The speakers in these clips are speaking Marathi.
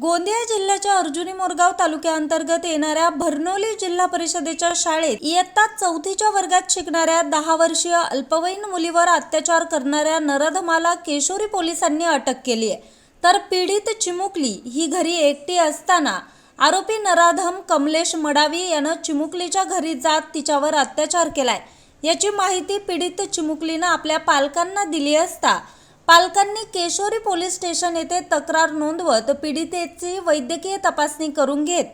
गोंदिया जिल्ह्याच्या अर्जुनी मोरगाव तालुक्याअंतर्गत येणाऱ्या भरनोली जिल्हा परिषदेच्या शाळेत इयत्ता चौथीच्या वर्गात शिकणाऱ्या दहा वर्षीय अल्पवयीन मुलीवर अत्याचार करणाऱ्या नरधमाला केशोरी पोलिसांनी अटक केली आहे तर पीडित चिमुकली ही घरी एकटी असताना आरोपी नराधम कमलेश मडावी यानं चिमुकलीच्या घरी जात तिच्यावर अत्याचार केलाय. याची माहिती पीडित चिमुकलीनं आपल्या पालकांना दिली असता पालकांनी केशोरी पोलीस स्टेशन येथे तक्रार नोंदवत पीडितेची वैद्यकीय तपासणी करून घेत.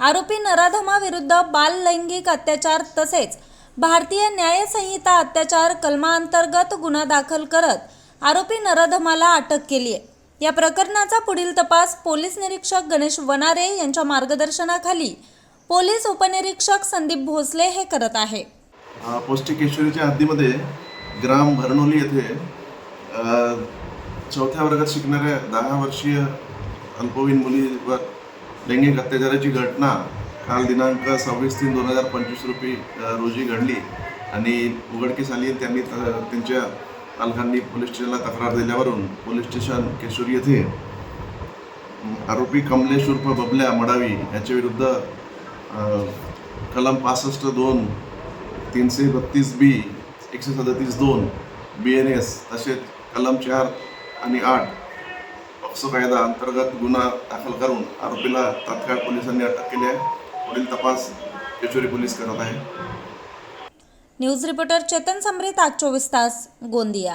आरोपी नराधमाविरुद्ध बाल लैंगिक अत्याचार तसेच भारतीय न्यायसंहिता अत्याचार कलमाअंतर्गत गुन्हा दाखल करत आरोपी नराधमाला अटक केली आहे. या प्रकरणाचा पुढील तपास पोलीस निरीक्षक गणेश वनारे यांच्या मार्गदर्शनाखाली पोलीस उपनिरीक्षक संदीप भोसले हे करत आहे. अ, हद्दीमध्ये ग्राम भरणोली येथे चौथ्या वर्गात शिकणाऱ्या दहा वर्षीय अल्पवयीन मुलीवर लैंगिक अत्याचाराची घटना काल दिनांक सव्वीस तीन दोन हजार पंचवीस रुपी रोजी घडली आणि उघडकीस आली त्यांनी त्यांच्या पालकांनी पोलीस स्टेशनला तक्रार दिल्यावरून पोलीस स्टेशन केशोरी येथे आरोपी कमलेश उर्फ बबल्या मडावी याच्या विरुद्ध कलम पासष्ट दोन तीनशे बत्तीस बी एकशे सदतीस दोन बी एन एस तसेच कलम चार आणि आठ पॉक्सो कायदा अंतर्गत गुन्हा दाखल करून आरोपीला तात्काळ पोलिसांनी अटक केली आहे. पुढील तपास केशोरी पोलीस करत आहे. न्यूज रिपोर्टर चेतन समरीत आज चोवीस तास गोंदिया.